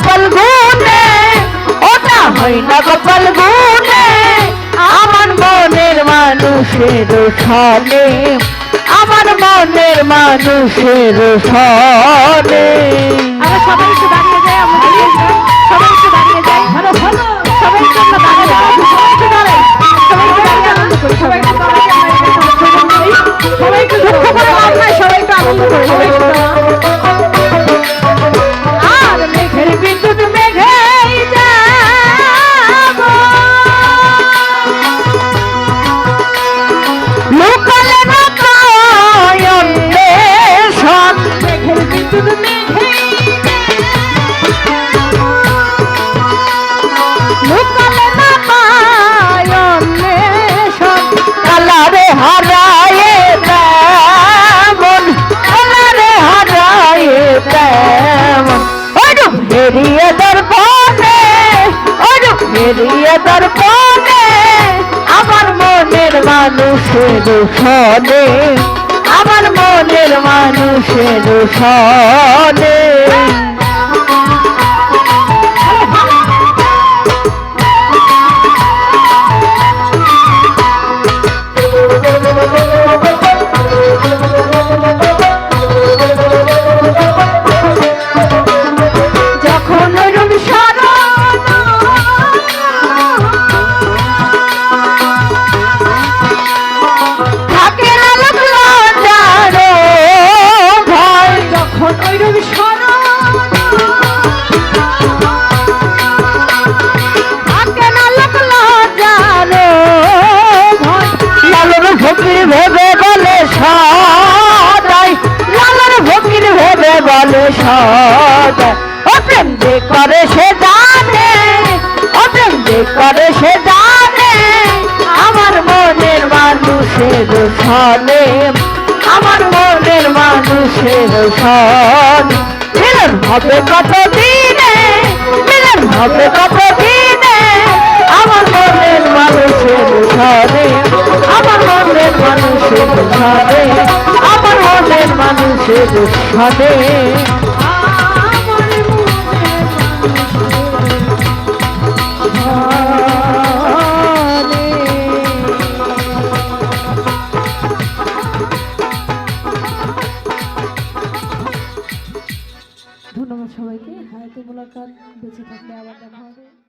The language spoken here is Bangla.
কপাল গুনে ওটা হয় কপাল গুনে আমার মনের মানুষের সনে, আমার মনের মানুষের সনে। আমরা সবাই একটু দাঁড়িয়ে যাই আমাদের ওডু হেরিয়ে দর্পণে আমার মনের মানুষের ফলে আমার মনের মানুষের সনে সদাই ও প্রেম যে করে সে জানে যে করে সে জানে, আমার মনের মানুষের সনে, আমার মনের মানুষের সন। মিলন হবে কত দিনে মিলন হবে কত ধন্যবাদ সবাইকে। হায়াতে মোলাকাত বেঁচে থাকলে আবার দেখা হবে।